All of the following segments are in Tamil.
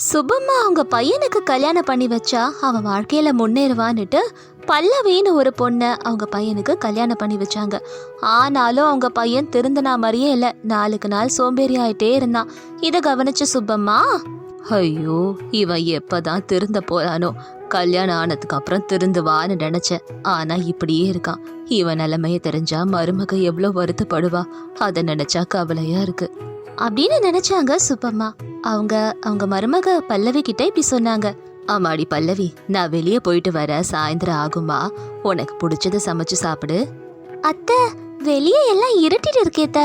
சுபம்மா அவங்க பையனுக்கு கல்யாணம் பண்ணி வச்சா அவன் வாழ்க்கையில முன்னேறுவான்னுட்டு பல்லவின்னு ஒரு பொண்ணை அவங்க பையனுக்கு கல்யாணம் பண்ணி வச்சாங்க. ஆனாலும் அவங்க பையன் திருந்தினா மாதிரியே இல்லை. நாளுக்கு நாள் சோம்பேறி ஆயிட்டே இருந்தான். இதை கவனிச்ச சுப்பம்மா ஐயோ இவன் எப்பதான் திருந்த போறானோ. கல்யாணம் ஆனதுக்கு அப்புறம் திருந்துவான்னு நினைச்சேன். ஆனா இப்படியே இருக்கான். இவன் நிலைமைய தெரிஞ்சா மருமக எவ்வளோ வருத்தப்படுவா. அதை நினைச்சா கவலையா இருக்கு. அப்படின்னு நினைச்சாங்க சுப்பம்மா. அவங்க அவங்க மருமக பல்லவி கிட்ட இப்படி சொன்னாங்க. ஆமாடி பல்லவி நான் வெளியே போயிட்டு வர சாயந்தரம் ஆகுமா? உனக்கு பிடிச்சத சமைச்சு சாப்பிடு. அத்தை வெளியே எல்லாம் இருட்டிட்டு இருக்கேத்த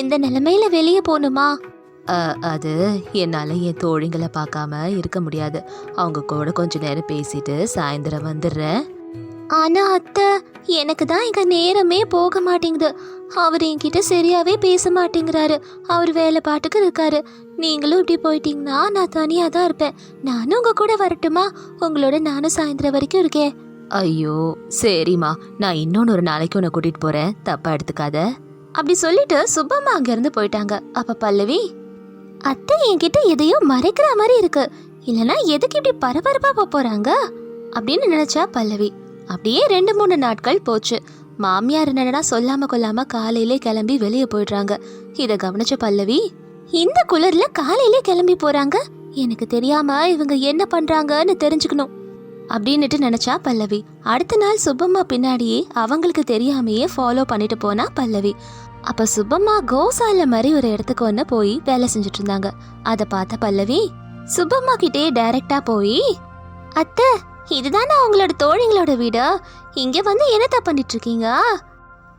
இந்த நிலைமையில வெளியே போகணுமா? அது என்னால் என் தோழிங்களை பார்க்காம இருக்க முடியாது. அவங்க கூட கொஞ்ச நேரம் பேசிட்டு சாயந்தரம் வந்துடுறேன். ஆனா அத்தை எனக்கு தான் இங்க நேரமே போக மாட்டேங்குது. அவர் என்கிட்ட சரியாவே பேச மாட்டேங்கிறாரு. அவர் வேலை பாட்டுக்கு இருக்காரு. நீங்களும் இப்படி போயிட்டீங்கன்னா நான் தனியாக தான் இருப்பேன். நானும் உங்க கூட வரட்டுமா? உங்களோட நானும் சாயந்தரம் வரைக்கும் இருக்கேன். ஐயோ சரிம்மா. நான் இன்னொன்று ஒரு நாளைக்கு உன்னை கூட்டிட்டு போறேன். தப்பா எடுத்துக்காத. அப்படி சொல்லிட்டு சுப்பம்மா அங்கிருந்து போயிட்டாங்க. அப்ப பல்லவி அத்தை என்கிட்ட எதையோ மறைக்கிற மாதிரி இருக்கு. இல்லனா எதுக்கு இப்படி பரபரப்பா போப் போறாங்க? அப்படின்னு நினைச்சா பல்லவி. அப்படியே ரெண்டு மூணு நாட்கள் போச்சு. மாமியார் என்னன்னா சொல்லாம கொல்லாம காலையிலே கிளம்பி வெளியே போயிடுறாங்க. இத கவனிச்ச பல்லவி இந்த குளிர்ல காலையிலே கிளம்பி போறாங்க? எனக்கு தெரியாம இவங்க என்ன பண்றாங்கன்னு தெரிஞ்சுக்கணும். அப்படின்னுட்டு நினைச்சா பல்லவி. அடுத்த நாள் சுப்பம்மா பின்னாடியே அவங்களுக்கு தெரியாமையே ஃபாலோ பண்ணிட்டு போனா பல்லவி. அப்ப சுப்பம்மா கோசால மாதிரி ஒரு இடத்துக்கு ஒன்று போய் வேலை செஞ்சுட்டு இருந்தாங்க. அதை பார்த்த பல்லவி சுப்பம்மா கிட்டே டைரக்டா போய் அத்தை இதுதானே அவங்களோட தோழிங்களோட வீடு? இங்கே வந்து என்னத்தா பண்ணிட்டு இருக்கீங்க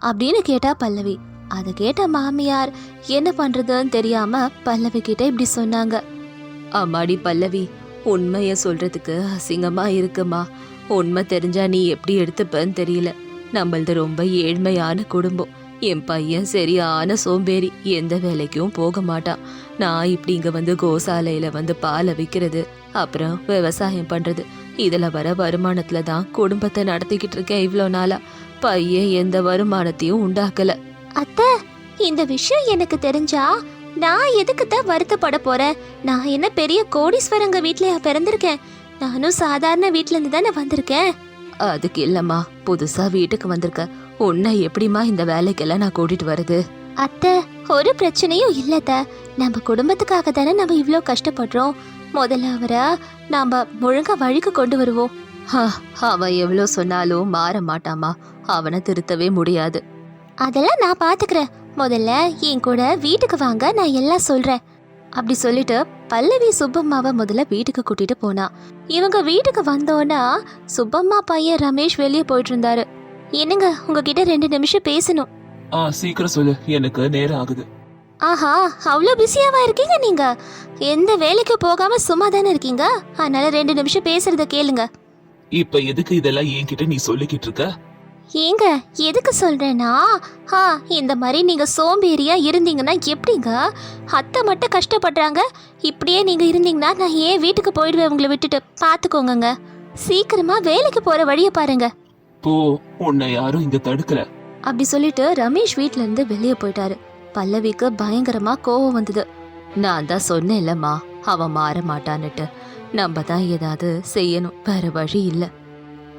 அப்படின்னு கேட்டா பல்லவி. அதை கேட்ட மாமியார் என்ன பண்றதுன்னு தெரியாம பல்லவி கிட்ட இப்படி சொன்னாங்க. அம்மாடி பல்லவி உண்மைய சொல்றதுக்கு அசிங்கமா இருக்குமா? உண்மை தெரிஞ்சா நீ எப்படி எடுத்துப்பன்னு தெரியல. நம்மளது ரொம்ப ஏழ்மையான குடும்பம். என் பையன் சரியான சோம்பேறி எந்த வேலைக்கும் போக மாட்டான். நான் இப்படி இங்க வந்து கோசாலையில வந்து பாலை விற்கிறது அப்புறம் விவசாயம் பண்றது இதுல வர வருமானத்துல தான் குடும்பத்தை நடத்திக்கிட்டு இருக்கேன் இவ்வளோ நாளா. பையன் எந்த வருமானத்தையும் உண்டாக்கல. அத்தை இந்த விஷயம் எனக்கு தெரிஞ்சா நான் எதுக்கு தான் வருத்தப்பட போறேன்? நான் என்ன பெரிய கோடீஸ்வரங்க வீட்லயா பிறந்திருக்கேன்? நானும் சாதாரண வீட்ல இருந்து தானே வந்திருக்கேன். அதுக்கு இல்லம்மா புதுசா வீட்டுக்கு வந்திருக்க உன்னை எப்படிம்மா இந்த வேலைக்கெல்லாம் நான் கூட்டிட்டு வருது அத்தை ஒரு பிரச்சனையும் இல்லத்த நம்ம குடும்பத்துக்காக தானே நம்ம இவ்ளோ கஷ்டப்படுறோம். முதல்ல அவரை நாம ஒழுங்கா வழிக்கு கொண்டு வருவோம். அவன் எவ்வளோ சொன்னாலும் மாற மாட்டாமா? அவனை திருத்தவே முடியாது. அதெல்லாம் நான் பாத்துக்கிறேன். முதல்ல என் கூட வீட்டுக்கு வாங்க நான் எல்லாம் சொல்றேன். அப்படி சொல்லிட்டு பல்லவி சுப்பம்மாவை முதல்ல வீட்டுக்கு கூட்டிட்டு போனா. இவங்க வீட்டுக்கு வந்தோன்னா சுப்பம்மா பையன் ரமேஷ் வெளியே போயிட்டு இருந்தாரு. என்னங்க உங்ககிட்ட ரெண்டு நிமிஷம் பேசணும். ஆ சீக்கிரம் சொல்லு. எனக்கு நேரம் ஆகுது. ஆஹா அவ்வளோ பிஸியாவா இருக்கீங்க நீங்க? எந்த வேலைக்கு போகாம சும்மா தானே இருக்கீங்க? அதனால ரெண்டு நிமிஷம் பேசுறத கேளுங்க. இப்ப எதுக்கு இதெல்லாம் என்கிட்ட நீ சொல்லிக்கிட்டு இருக்க? ஏங்க எதுக்கு சொல்றேன்னா ஆ இந்த மாதிரி நீங்க சோம்பேறியா இருந்தீங்கன்னா எப்படிங்க? அத்தை மட்டும் கஷ்டப்படுறாங்க. இப்படியே நீங்க இருந்தீங்கன்னா நான் ஏன் வீட்டுக்கு போயிடுவேன் உங்களை விட்டுட்டு? பாத்துக்கோங்கங்க. சீக்கிரமா வேலைக்கு போற வழியை பாருங்க. போ உன்னை யாரும் இங்க தடுக்கல. அப்படி சொல்லிட்டு ரமேஷ் வீட்ல இருந்து வெளியே போயிட்டாரு. பல்லவிக்கு பயங்கரமா கோவம் வந்தது. நான் தான் சொன்னேன்லம்மா அவன் மாற மாட்டான்னுட்டு. நம்ம தான் ஏதாவது செய்யணும் வேற வழி இல்ல.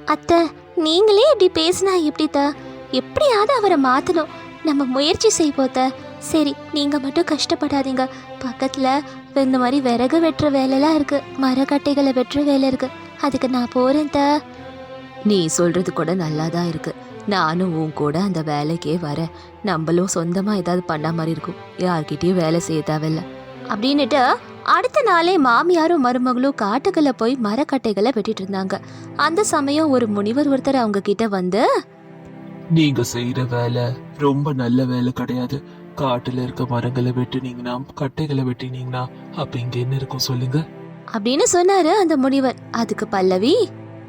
அத்தை நீங்களே இப்படி பேசினா எப்படி எப்படியாவது அவரை மாத்தணும். நம்ம முயற்சி செய்வோத்த சரி நீங்க மட்டும் கஷ்டப்படாதீங்க. பக்கத்துல இந்த மாதிரி விறகு வெட்டுற வேலைலாம் இருக்கு. மரக்கட்டைகளை வெட்டுற வேலை இருக்கு. அதுக்கு நான் போறேன் த நீ சொல்றது கூட நல்லா தான் இருக்கு. நானும் உன் கூட அந்த வேலைக்கே வரேன் நம்மளும் சொந்தமா ஏதாவது பண்ண மாதிரி இருக்கும். யார்கிட்டயும் வேலை செய்ய தேவையில்ல. அப்படின்னுட்டு அடுத்த நாளே மாமியாரும் மருமகளும் காட்டுக்குள்ள போய் மரக்கட்டைகளை வெட்டிட்டு இருந்தாங்க. அந்த சமயம் ஒரு முனிவர் ஒருத்தர் அவங்க கிட்ட வந்து நீங்க செய்யற வேலை ரொம்ப நல்ல வேலை கிடையாது. காட்டுல இருக்க மரங்களை வெட்டினீங்கன்னா கட்டைகளை வெட்டினீங்கன்னா அப்ப இங்க என்ன இருக்கும் சொல்லுங்க. அப்படின்னு சொன்னாரு அந்த முனிவர். அதுக்கு பல்லவி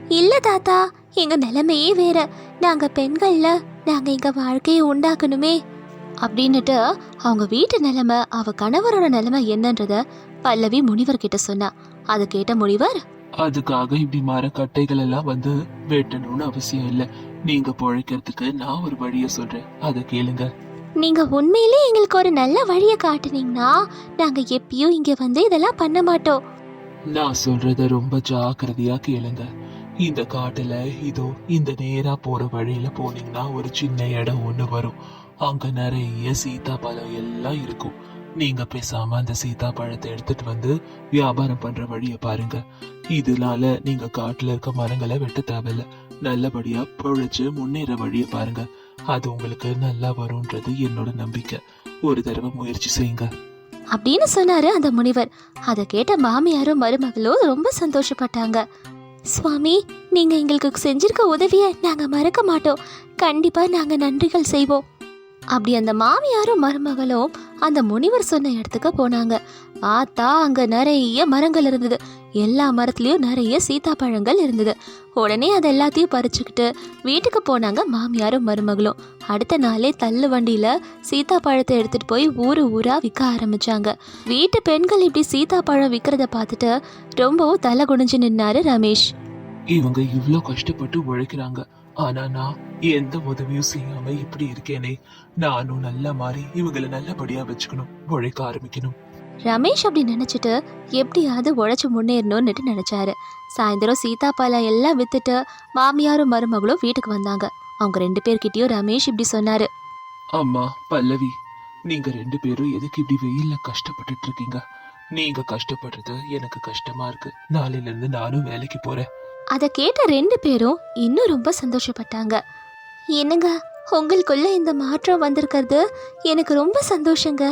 இல்ல தாத்தா எங்க நிலைமையே வேற. நாங்க பெண்கள்ல நாங்க எங்க வாழ்க்கையை உண்டாக்கணுமே. அப்படின்னுட்டு அவங்க வீட்டு நிலைமை அவ கணவரோட நிலைமை என்னன்றத பல்லவி முனிவர் கிட்ட சொன்னா. அதை கேட்ட முனிவர் அதுக்காக இப்படி மர கட்டைகள் எல்லாம் வந்து வெட்டணும்னு அவசியம் இல்ல. நீங்க பொழைக்கிறதுக்கு நான் ஒரு வழிய சொல்றேன். அதை கேளுங்க. நீங்க உண்மையிலே எங்களுக்கு ஒரு நல்ல வழியை காட்டுனீங்கன்னா நாங்க எப்பயும் இங்க வந்து இதெல்லாம் பண்ண மாட்டோம். நான் சொல்றத ரொம்ப ஜாக்கிரதையா கேளுங்க. இந்த காட்டுல இதோ இந்த நேரா போற வழியில போனீங்கன்னா ஒரு சின்ன இடம் ஒண்ணு வரும். அங்க நிறைய சீதாப்பழம் எல்லாம் இருக்கும். நீங்க பேசாம அந்த சீதாப்பழத்தை எடுத்துட்டு வந்து வியாபாரம் பண்ற வழிய பாருங்க. இதனால நீங்க காட்டுல இருக்க மரங்களை வெட்ட தேவையில்ல. நல்லபடியா பொழைச்சு முன்னேற வழிய பாருங்க. அது உங்களுக்கு நல்லா வரும்ன்றது என்னோட நம்பிக்கை. ஒரு தடவை முயற்சி செய்யுங்க. அப்படின்னு சொன்னாரு அந்த முனிவர். அதை கேட்ட மாமியாரும் மருமகளும் ரொம்ப சந்தோஷப்பட்டாங்க. சுவாமி நீங்கள் எங்களுக்கு செஞ்சிருக்க உதவியை நாங்கள் மறக்க மாட்டோம். கண்டிப்பாக நாங்கள் நன்றிகள் செய்வோம். அப்படி அந்த மாமியாரும் மருமகளும் அந்த முனிவர் சொன்ன இடத்துக்கு போனாங்க. பார்த்தா அங்க நிறைய மரங்கள் இருந்தது. எல்லா மரத்துலயும் நிறைய சீதாப்பழங்கள் இருந்தது. உடனே அது எல்லாத்தையும் பறிச்சுக்கிட்டு வீட்டுக்கு போனாங்க மாமியாரும் மருமகளும். அடுத்த நாளே தள்ளு வண்டியில சீதாப்பழத்தை எடுத்துட்டு போய் ஊரு ஊரா விற்க ஆரம்பிச்சாங்க. வீட்டு பெண்கள் இப்படி சீதாப்பழம் விற்கிறத பார்த்துட்டு ரொம்பவும் தலை குனிஞ்சு நின்னாரு ரமேஷ். இவங்க இவ்ளோ கஷ்டப்பட்டு உழைக்கிறாங்க. ஆனா நான் எந்த உதவியும் செய்யாம இப்படி இருக்கேனே. நானும் நல்ல மாதிரி இவங்களை நல்லபடியா வச்சுக்கணும் உழைக்க ஆரம்பிக்கணும். ரமேஷ் அப்படி நினைச்சிட்டு எப்படியாவது உழைச்சு முன்னேறணும்னுட்டு நினைச்சாரு. சாயந்தரம் சீதாப்பழம் எல்லாம் வித்துட்டு மாமியாரும் மருமகளும் வீட்டுக்கு வந்தாங்க. அவங்க ரெண்டு பேர்கிட்டயும் ரமேஷ் இப்படி சொன்னாரு. அம்மா பல்லவி நீங்க ரெண்டு பேரும் எதுக்கு இப்படி வெயில்ல கஷ்டப்பட்டுட்டு இருக்கீங்க? நீங்க கஷ்டப்படுறது எனக்கு கஷ்டமா இருக்கு. நாளையில இருந்து நானும் வேலைக்கு போறேன். அதை கேட்ட ரெண்டு பேரும் இன்னும் ரொம்ப சந்தோஷப்பட்டாங்க. என்னங்க உங்களுக்குள்ள இந்த மாற்றம் வந்திருக்கிறது? எனக்கு ரொம்ப சந்தோஷங்க.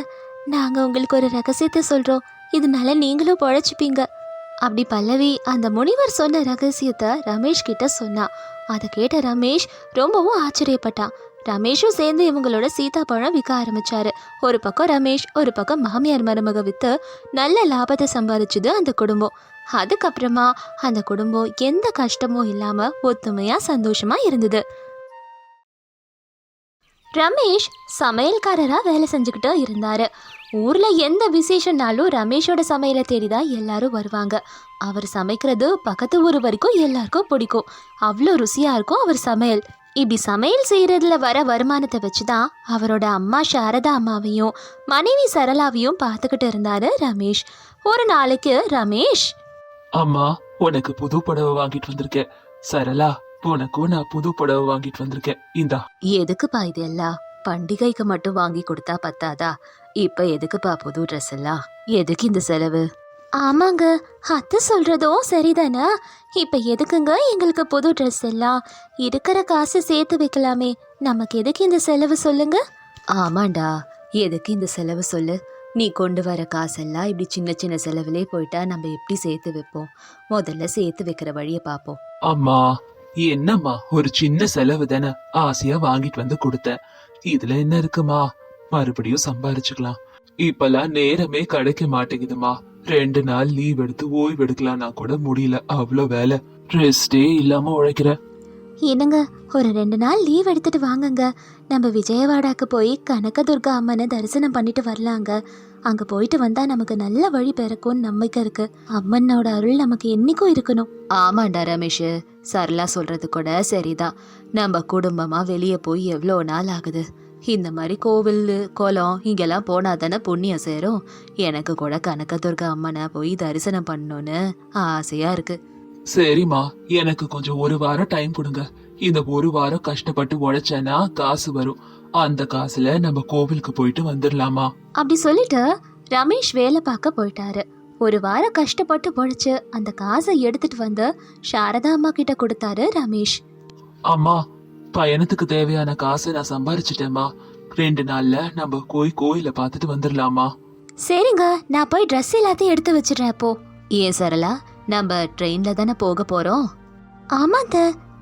நாங்கள் உங்களுக்கு ஒரு ரகசியத்தை சொல்கிறோம் இதனால நீங்களும் பொழைச்சிப்பீங்க. அப்படி பல்லவி அந்த முனிவர் சொன்ன ரகசியத்தை ரமேஷ் கிட்ட சொன்னா. அதை கேட்ட ரமேஷ் ரொம்பவும் ஆச்சரியப்பட்டான். ரமேஷும் சேர்ந்து இவங்களோட சீதாப்பழம் விற்க ஆரம்பிச்சாரு. ஒரு பக்கம் ரமேஷ் ஒரு பக்கம் மாமியார் மருமக விற்று நல்ல லாபத்தை சம்பாதிச்சது அந்த குடும்பம். அதுக்கப்புறமா அந்த குடும்பம் எந்த கஷ்டமும் இல்லாமல் ஒத்துமையாக சந்தோஷமாக இருந்தது. ரமேஷ் சமையல்காரராக வேலை செஞ்சுக்கிட்டு இருந்தார். ஊரில் எந்த விசேஷம்னாலும் ரமேஷோட சமையலை தேடி தான் எல்லாரும் வருவாங்க. அவர் சமைக்கிறது பக்கத்து ஊர் வரைக்கும் எல்லாருக்கும் பிடிக்கும். அவ்வளோ ருசியாக இருக்கும் அவர் சமையல். இப்படி சமையல் செய்யறதுல வர வருமானத்தை வச்சு தான் அவரோட அம்மா சாரதா அம்மாவையும் மனைவி சரளாவையும் பார்த்துக்கிட்டு இருந்தாரு ரமேஷ். ஒரு நாளைக்கு ரமேஷ்? அம்மா உனக்கு புது புடவை வாங்கிட்டு வந்திருக்கேன். சரளா உனக்கும் நான் புது புடவை வாங்கிட்டு வந்திருக்கேன். இந்தா. எதுக்குப்பா இது எல்லாம்? பண்டிகைக்கு மட்டும் வாங்கி கொடுத்தா பத்தாதா? இப்ப எதுக்குப்பா புது ட்ரெஸ் எல்லாம்? எதுக்கு இந்த செலவு? ஆமாங்க அத்தை சொல்றதும் சரிதானே? இப்ப எதுக்குங்க எங்களுக்கு புது ட்ரெஸ் எல்லாம்? இருக்கிற காசு சேர்த்து வைக்கலாமே. நமக்கு எதுக்கு இந்த செலவு சொல்லுங்க? ஆமாண்டா எதுக்கு இந்த செலவு சொல்லு? நீ கொண்டு வர காசெல்லாம் இப்படி சின்ன சின்ன செலவுலே போயிட்டா நம்ம எப்படி சேர்த்து வைப்போம்? முதல்ல சேர்த்து வைக்கிற வழியை பார்ப்போம். அம்மா என்னம்மா ஒரு சின்ன செலவு தானே? ஆசையா வாங்கிட்டு வந்து கொடுத்தேன். இதுல என்ன இருக்குமா? மறுபடியும் சம்பாரிச்சுக்கலாம். இப்பெல்லாம் நேரமே கிடைக்க மாட்டேங்குதுமா. ரெண்டு நாள் லீவ் எடுத்து ஓய்வு எடுக்கலாம்னா கூட முடியல. அவ்வளோ வேலை. ரெஸ்டே இல்லாம உழைக்கிற. என்னங்க ஒரு ரெண்டு நாள் லீவ் எடுத்துட்டு வாங்கங்க. நம்ம விஜயவாடாக்கு போய் கனகதுர்கா அம்மனை தரிசனம் பண்ணிட்டு வரலாங்க. அங்க போயிட்டு வந்தா நமக்கு நல்ல வழி பிறக்கும்னு நம்பிக்கை இருக்கு. அம்மனோட அருள் நமக்கு என்னைக்கும் இருக்கணும். ஆமாண்டா ரமேஷ். சரளா சொல்றது கூட சரிதான். நம்ம குடும்பமா வெளியே போய் எவ்வளோ நாள் ஆகுது? இந்த மாதிரி கோவில் குளம் இங்கெல்லாம் போனா தானே புண்ணியம் சேரும். எனக்கு கூட கனகதுர்கா அம்மனை போய் தரிசனம் பண்ணணும்னு ஆசையா இருக்கு. சரிம்மா எனக்கு கொஞ்சம் ஒரு வாரம் டைம் கொடுங்க. இந்த ஒரு வாரம் கஷ்டப்பட்டு உழைச்சேன்னா காசு வரும். அந்த காசுல நம்ம கோவிலுக்கு போயிட்டு வந்துடலாமா? அப்படி சொல்லிட்டு ரமேஷ் வேலை பார்க்க போயிட்டாரு. ஒரு வாரம் கஷ்டப்பட்டு பொழைச்சு அந்த காசை எடுத்துட்டு வந்து சாரதா அம்மா கிட்ட கொடுத்தாரு ரமேஷ். அம்மா பயணத்துக்கு தேவையான காசை நான் சம்பாரிச்சிட்டேம்மா. ரெண்டு நாள்ல நம்ம போய் கோயில பார்த்துட்டு வந்துடலாமா சரிங்க நான் போய் ட்ரெஸ் எல்லாத்தையும் எடுத்து வச்சிடுறேன் அப்போ. ஏன் சரளா நம்ம ட்ரெயின்ல தானே போக போறோம்? ஆமாங்க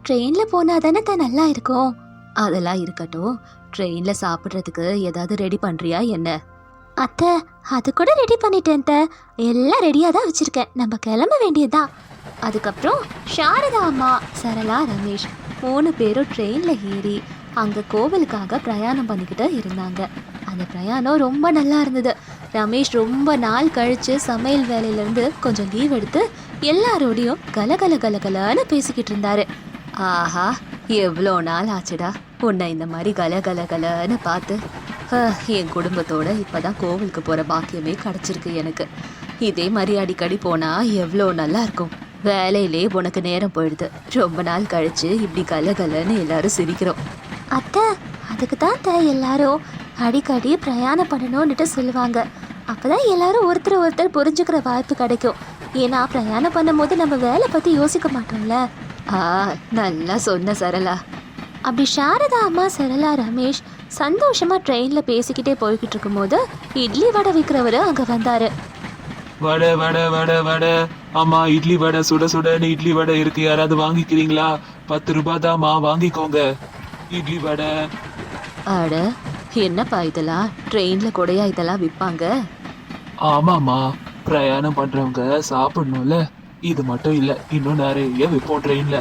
ட்ரெயின்ல போனா தானே தான் நல்லா இருக்கும். அதெல்லாம் இருக்கட்டும். ட்ரெயின்ல சாப்பிட்றதுக்கு ஏதாவது ரெடி பண்றியா என்ன? அத்தை அது கூட ரெடி பண்ணிட்டேன் அத்தை. எல்லாம் ரெடியாக தான் வச்சிருக்கேன். நம்ம கிளம்ப வேண்டியதுதான். அதுக்கப்புறம் சாரதா அம்மா சரளா ரமேஷ் மூணு பேரும் ட்ரெயினில் ஏறி அங்கே கோவிலுக்காக பிரயாணம் பண்ணிக்கிட்டு இருந்தாங்க. அந்த பிரயாணம் ரொம்ப நல்லா இருந்தது. ரமேஷ் ரொம்ப நாள் கழித்து சமையல் வேலையிலேருந்து கொஞ்சம் லீவ் எடுத்து எல்லாரோடையும் கலகல கலகலன்னு பேசிக்கிட்டு இருந்தாரு. ஆஹா எவ்வளோ நாள் ஆச்சுடா உன்னை இந்த மாதிரி கலகலகலன்னு பார்த்து. ஆ, என் குடும்பத்தோட இப்பதான் கோவிலுக்கு போகிற பாக்கியமே கிடச்சிருக்கு எனக்கு. இதே மாதிரி அடிக்கடி போனால் எவ்வளோ நல்லா இருக்கும். வேலையிலே உனக்கு நேரம் போயிடுது. ரொம்ப நாள் கழிச்சு இப்படி கலகலன்னு எல்லாரும் சிரிக்கிறோம். அத்தை அதுக்கு தான் அத்தை எல்லாரும் அடிக்கடி பிரயாணம் பண்ணணும்னுட்டு சொல்லுவாங்க. அப்போதான் எல்லாரும் ஒருத்தர் ஒருத்தர் புரிஞ்சுக்கிற வாய்ப்பு கிடைக்கும். ஏன்னா பிரயாணம் பண்ணும்போது நம்ம வேலை பற்றி யோசிக்க மாட்டோம்ல. ஆ நல்லா சொன்ன சரளா. அப்படி சாரதா அம்மா சரளா ரமேஷ் சந்தோஷமாக ட்ரெயினில் பேசிக்கிட்டே போய்கிட்டு இருக்கும்போது இட்லி வடை விற்கிறவரும் அங்கே வந்தார். வடை வடை வடை வடை. ஆமா இட்லி வடை சுட சுடன்னு இட்லி வடை இருக்கு. யாராவது வாங்கிக்கிறீங்களா? பத்து ரூபாய் தாம்மா வாங்கிக்கோங்க. இட்லி வடை. அட என்னப்பா இதெல்லாம்? ட்ரெயின்ல கூடயா இதெல்லாம் விற்பாங்க ஆமாம்மா பிரயாணம் பண்றவங்க சாப்பிடணும்ல. இது மட்டும் இல்ல இன்னும் நிறைய விற்போம் ட்ரெயின்ல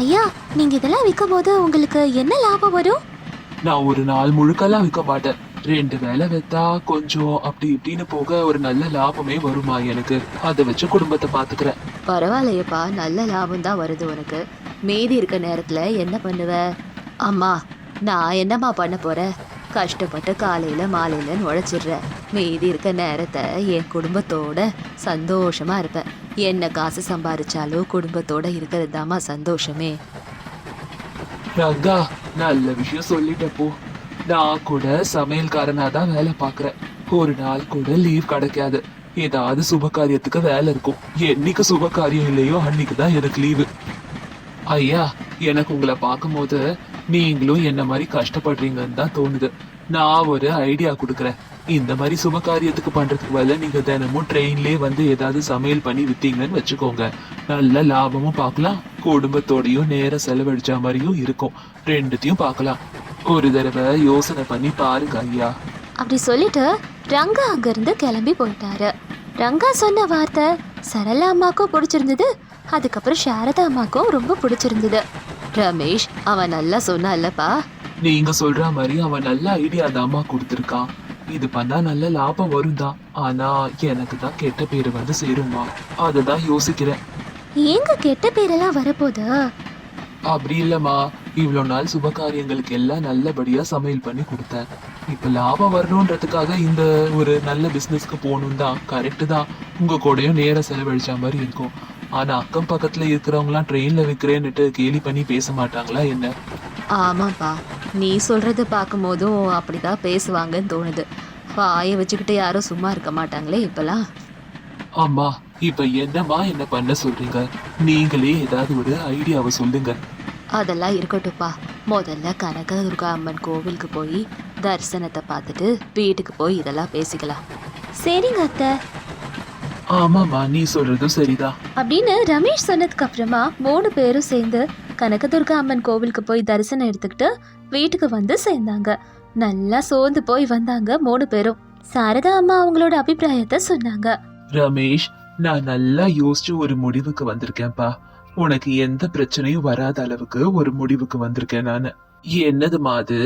ஐயா நீங்க இதெல்லாம் விற்கும் போது உங்களுக்கு என்ன லாபம் வரும்? நான் ஒரு நாள் முழுக்கெல்லாம் விற்க மாட்டேன். ரெண்டு வேலை வித்தா கொஞ்சம் அப்படி இப்படின்னு போக ஒரு நல்ல லாபமே வருமா எனக்கு? அதை வச்சு குடும்பத்தை பாத்துக்கிறேன். பரவாயில்லையப்பா நல்ல லாபம் தான் வருது உனக்கு. மீதி இருக்க நேரத்துல என்ன பண்ணுவ? அம்மா நான் என்னம்மா பண்ண போறேன் கஷ்டப்பட்டு காலையில மாலையில நுழைச்சிடுறேன் மீதி இருக்க நேரத்தை என் குடும்பத்தோட சந்தோஷமா இருப்பேன். என்ன காசு சம்பாரிச்சாலும் குடும்பத்தோட இருக்கிறது சந்தோஷமே. ரங்கா நல்ல விஷயம் சொல்லிட்டப்போ நான் கூட சமையல்காரனாக தான் வேலை பார்க்குறேன். ஒரு நாள் கூட லீவ் கிடைக்காது. ஏதாவது சுப காரியத்துக்கு வேலை இருக்கும். என்னைக்கு சுப காரியம் இல்லையோ அன்னைக்கு தான் எனக்கு லீவு ஐயா எனக்கு உங்களை பார்க்கும்போது நீங்களும் என்ன மாதிரி கஷ்டப்படுறீங்கன்னு தான் தோணுது. நான் ஒரு ஐடியா கொடுக்குறேன். இந்த மாதிரி சுப காரியத்துக்கு பண்றதுக்கு நீங்கள் நீங்க தினமும் ட்ரெயின்லயே வந்து ஏதாவது சமையல் பண்ணி வித்தீங்கன்னு வச்சுக்கோங்க. நல்ல லாபமும் பார்க்கலாம். குடும்பத்தோடையும் நேரம் செலவழிச்ச மாதிரியும் இருக்கும். ரெண்டுத்தையும் பார்க்கலாம். ஒரு தடவை யோசனை பண்ணி பாருங்க ஐயா. அப்படி சொல்லிட்டு ரங்கா அங்கிருந்து கிளம்பி போயிட்டாரு. ரங்கா சொன்ன வார்த்தை சரளா அம்மாக்கும் பிடிச்சிருந்தது அதுக்கப்புறம் சாரதா அம்மாக்கும் ரொம்ப பிடிச்சிருந்தது. ரமேஷ் அவன் நல்லா சொன்னான்லப்பா. நீங்க சொல்ற மாதிரி அவன் நல்ல ஐடியா தாம்மா கொடுத்துருக்கான். இது பண்ணா நல்ல லாபம் வரும் தான் ஆனா எனக்கு தான் கெட்ட பேரு வந்து சேருமா அததான் யோசிக்கிறேன். ஏங்க கெட்ட பேரெல்லாம் வரப்போதா அப்படி இல்லம்மா. இவ்வளவு நாள் சுப காரியங்களுக்கு எல்லாம் நல்லபடியா சமையல் பண்ணி கொடுத்தேன் இப்ப லாபம் வரணுன்றதுக்காக இந்த ஒரு நல்ல பிசினஸ்க்கு போகணும் தான். கரெக்டு தான். உங்க கூடயும் நேரம் செலவழிச்ச மாதிரி இருக்கும். ஆனா அக்கம் பக்கத்துல இருக்கிறவங்களாம் ட்ரெயின்ல விற்கிறேன்னுட்டு கேலி பண்ணி பேச மாட்டாங்களா என்ன? ஆமாப்பா. நீ சொல்றத பார்க்கும்போதும் அப்படிதான் பேசுவாங்கன்னு தோணுது. வாயை வச்சுக்கிட்டு யாரும் சும்மா இருக்க மாட்டாங்களே இப்பெல்லாம். ஆமா. இப்ப என்னம்மா என்ன பண்ண சொல்றீங்க? நீங்களே ஏதாவது ஒரு ஐடியாவை சொல்லுங்க. அதெல்லாம் இருக்கட்டும்ப்பா. முதல்ல கனக துர்கா அம்மன் கோவிலுக்கு போய் தரிசனத்தை பார்த்துட்டு வீட்டுக்கு போய் இதெல்லாம் பேசிக்கலாம். சரிங்க அத்தை. ஆமாம்மா நீ சொல்றதும் சரிதான். அப்படின்னு ரமேஷ் சொன்னதுக்கு அப்புறமா மூணு பேரும் சேர்ந்து கனகதுர்கா அம்மன் கோவிலுக்கு போய் தரிசனம் எடுத்துக்கிட்டு வீட்டுக்கு வந்து சேர்ந்தாங்க. நல்லா சோர்ந்து போய் வந்தாங்க மூணு பேரும். சாரதா அம்மா அவங்களோட அபிப்பிராயத்தை சொன்னாங்க. ரமேஷ் நான் நல்லா யோசிச்சு ஒரு முடிவுக்கு வந்திருக்கேன்ப்பா. உனக்கு எந்த பிரச்சனையும் வராத அளவுக்கு ஒரு முடிவுக்கு வந்திருக்கேன் நானு. என்னதுமா அது?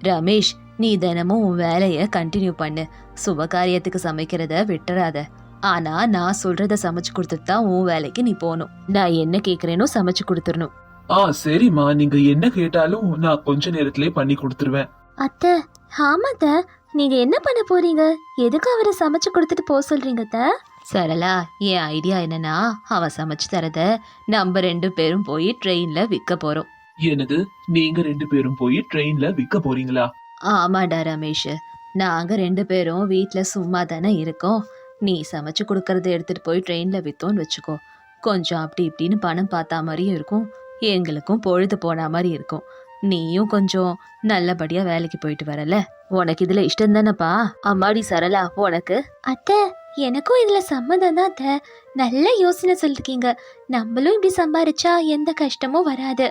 ரமேஷ் நீ தினமும் உன் வேலைய கண்டினியூ பண்ணு. சுப காரியத்துக்கு சமைக்கிறத விட்டுறாத. ஆனா நான் சொல்றத சமைச்சு கொடுத்துட்டு தான் உன் வேலைக்கு நீ போகணும். நான் என்ன கேக்குறேனோ சமைச்சு கொடுத்துடணும். ஆ சரிம்மா. நீங்க என்ன கேட்டாலும் நான் கொஞ்ச நேரத்திலே பண்ணி கொடுத்துருவேன். அத்தை ஆமாத்த. நீங்க என்ன பண்ண போறீங்க? எதுக்கு அவரை சமைச்சு கொடுத்துட்டு போக சொல்றீங்க அத்தை? சரளா என் ஐடியா என்னன்னா அவன் சமைச்சு தரத நம்ம ரெண்டு பேரும் போய் ட்ரெயின்ல விற்க போறோம். என்னது? நீங்க ரெண்டு பேரும் போய் ட்ரெயின்ல விற்க போறீங்களா? ஆமாடா ரமேஷ். நாங்க ரெண்டு பேரும் வீட்ல சும்மா தானே இருக்கோம். நீ சமைச்சு கொடுக்கறத எடுத்துட்டு போய் ட்ரெயின்ல வித்தோன்னு வச்சுக்கோ. கொஞ்சம் அப்படி இப்படின்னு பணம் பார்த்தா மாதிரியும் இருக்கும். எங்களுக்கும் பொழுது போன மாதிரி இருக்கும். நீயும் கொஞ்சம் நல்லபடியா வேலைக்கு போயிட்டு வரல. உனக்கு இதுல இஷ்டம் தானப்பா? அம்மாடி சரளா உனக்கு? அத்தை எனக்கும் இதுல சம்மதம் தான் அத்தை. நல்ல யோசனை சொல்லிருக்கீங்க. நம்மளும் இப்படி சம்பாரிச்சா எந்த கஷ்டமும் வராது.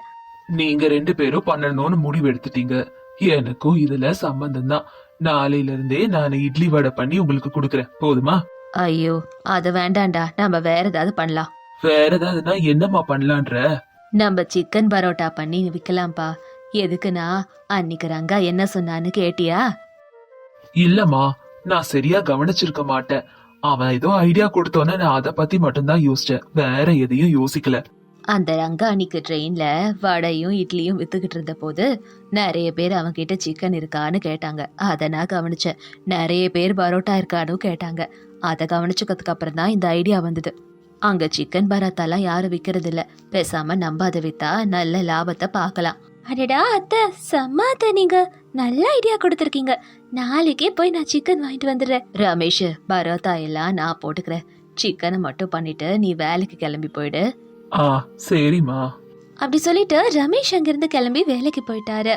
நீங்க ரெண்டு பேரும் பண்ணணும்னு முடிவு எடுத்துட்டீங்க. எனக்கும் இதுல சம்பந்தம் தான். நாளையில இருந்தே நான் இட்லி வடை பண்ணி உங்களுக்கு கொடுக்கறேன். போதுமா? ஐயோ அது வேண்டாம்டா. நம்ம வேற ஏதாவது பண்ணலாம். வேற ஏதாவதுன்னா என்னம்மா பண்ணலான்ற? நம்ம சிக்கன் பரோட்டா பண்ணி விற்கலாம்ப்பா எதுக்குன்னா அன்னைக்கு ரங்கா என்ன சொன்னான்னு கேட்டியா? இல்லம்மா நான் சரியா கவனிச்சிருக்க மாட்டேன். அவன் ஏதோ ஐடியா கொடுத்தோன்னே நான் அதை பத்தி மட்டும்தான் யோசிச்சேன். வேற எதையும் யோசிக்கல. அந்த ரங்கா அன்னைக்கு ட்ரெயின்ல வடையும் இட்லியும் வித்துக்கிட்டு இருந்த போது நிறைய பேர் அவன்கிட்ட சிக்கன் இருக்கான்னு கேட்டாங்க. அதை நான் கவனிச்சேன். நிறைய பேர் பரோட்டா இருக்கான்னு கேட்டாங்க. அதை கவனிச்சுக்கிறதுக்கு அப்புறம் தான் இந்த ஐடியா வந்தது. அங்க சிக்கன் பராத்தாலாம் யாரும் விற்கிறது இல்ல பேசாம நம்ப அதை வித்தா நல்ல லாபத்தை பார்க்கலாம். அடடா அத்தை செம்ம நீங்க. நல்ல ஐடியா கொடுத்துருக்கீங்க. நாளைக்கே போய் நான் சிக்கன் வாங்கிட்டு வந்துடுறேன். ரமேஷ் பரோட்டா எல்லாம் நான் போட்டுக்கிறேன். சிக்கனை மட்டும் பண்ணிட்டு நீ வேலைக்கு கிளம்பி போயிடு. ஆ சரிம்மா. அப்படி சொல்லிட்டு ரமேஷ் அங்கிருந்து கிளம்பி வேலைக்கு போயிட்டாரு.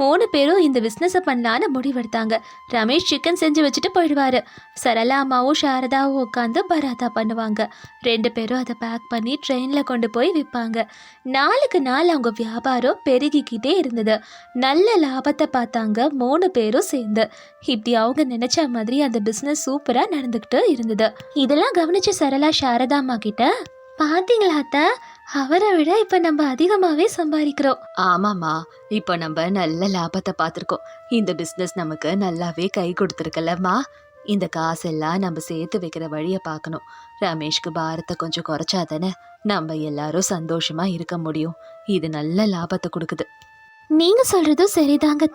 மூணு பேரும் இந்த பிஸ்னஸை பண்ணலான்னு முடிவெடுத்தாங்க. ரமேஷ் சிக்கன் செஞ்சு வச்சுட்டு போயிடுவார். சரளா அம்மாவும் சாரதாவும் உட்காந்து பராத்தா பண்ணுவாங்க. ரெண்டு பேரும் அதை பேக் பண்ணி ட்ரெயினில் கொண்டு போய் விற்பாங்க நாளுக்கு நாள் அவங்க வியாபாரம் பெருகிக்கிட்டே இருந்தது. நல்ல லாபத்தை பார்த்தாங்க மூணு பேரும் சேர்ந்து. இப்படி அவங்க நினைச்ச மாதிரி அந்த பிஸ்னஸ் சூப்பராக நடந்துக்கிட்டு இருந்தது. இதெல்லாம் கவனிச்ச சரளா சாரதா அம்மா கிட்ட பாத்தீங்களா அத்தை? அவரை விட இப்ப நம்ம அதிகமாவே சம்பாதிக்கிறோம். ஆமாமா இப்ப நம்ம நல்ல லாபத்தை பார்த்துருக்கோம். இந்த பிசினஸ் நமக்கு நல்லாவே கை கொடுத்துருக்கலம்மா இந்த காசெல்லாம் நம்ம சேர்த்து வைக்கிற வழியை பார்க்கணும். ரமேஷ்க்கு பாரத்தை கொஞ்சம் குறைச்சா தானே நம்ம எல்லாரும் சந்தோஷமா இருக்க முடியும். இது நல்ல லாபத்தை கொடுக்குது. நீங்க சொல்றதும் சரிதாங்க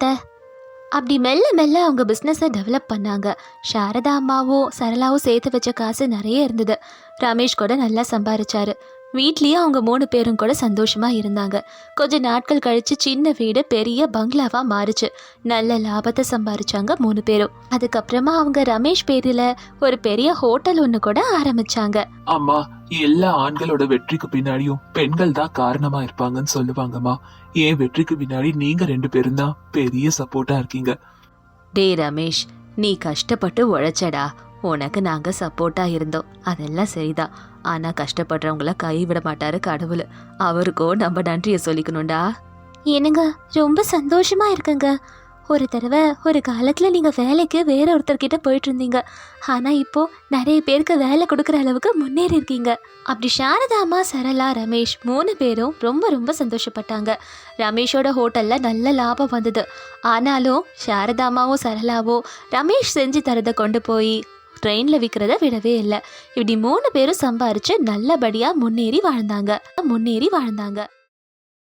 அப்படி மெல்ல மெல்ல அவங்க பிஸ்னஸை டெவலப் பண்ணாங்க. சாரதா அம்மாவும் சரளாவும் சேர்த்து வச்ச காசு நிறைய இருந்தது. ரமேஷ் கூட நல்லா சம்பாரிச்சாரு. வீட்லயே அவங்க மூணு பேரும் கூட சந்தோஷமா இருந்தாங்க. கொஞ்ச நாட்கள் கழிச்சு சின்ன வீடு பெரிய பங்களாவா மாறுச்சு. நல்ல லாபத்தை சம்பாரிச்சாங்க மூணு பேரும். அதுக்கப்புறமா அவங்க ரமேஷ் பேரில் ஒரு பெரிய ஹோட்டல் ஒன்று கூட ஆரம்பிச்சாங்க. அம்மா எல்லா ஆண்களோட வெற்றிக்கு பின்னாடியும் பெண்கள் தான் காரணமா இருப்பாங்கன்னு சொல்லுவாங்கம்மா. என் வெற்றிக்கு பின்னாடி நீங்க ரெண்டு பேரும் தான் பெரிய சப்போர்ட்டா இருக்கீங்க. டே ரமேஷ் நீ கஷ்டப்பட்டு உழைச்சடா. உனக்கு நாங்க சப்போர்ட்டா இருந்தோம். அதெல்லாம் சரிதான். ஆனால் கஷ்டப்படுறவங்கள கைவிட மாட்டாரு கடவுள். அவருக்கோ நம்ம நன்றியை சொல்லிக்கணும்டா. என்னங்க ரொம்ப சந்தோஷமா இருக்குங்க. ஒரு தடவை ஒரு காலத்தில் நீங்கள் வேலைக்கு வேற ஒருத்தர்கிட்ட போயிட்டு இருந்தீங்க ஆனால் இப்போ நிறைய பேருக்கு வேலை கொடுக்குற அளவுக்கு முன்னேறி இருக்கீங்க அப்படி சாரதாமா சரளா ரமேஷ் மூணு பேரும் ரொம்ப ரொம்ப சந்தோஷப்பட்டாங்க. ரமேஷோட ஹோட்டலில் நல்ல லாபம் வந்தது. ஆனாலும் சாரதாமாவும் சரளாவோ ரமேஷ் செஞ்சு தரதை கொண்டு போய் ட்ரெயினில் விற்கிறத விடவே இல்லை. இப்படி மூணு பேரும் சம்பாரித்து நல்லபடியாக முன்னேறி வாழ்ந்தாங்க. முன்னேறி வாழ்ந்தாங்க.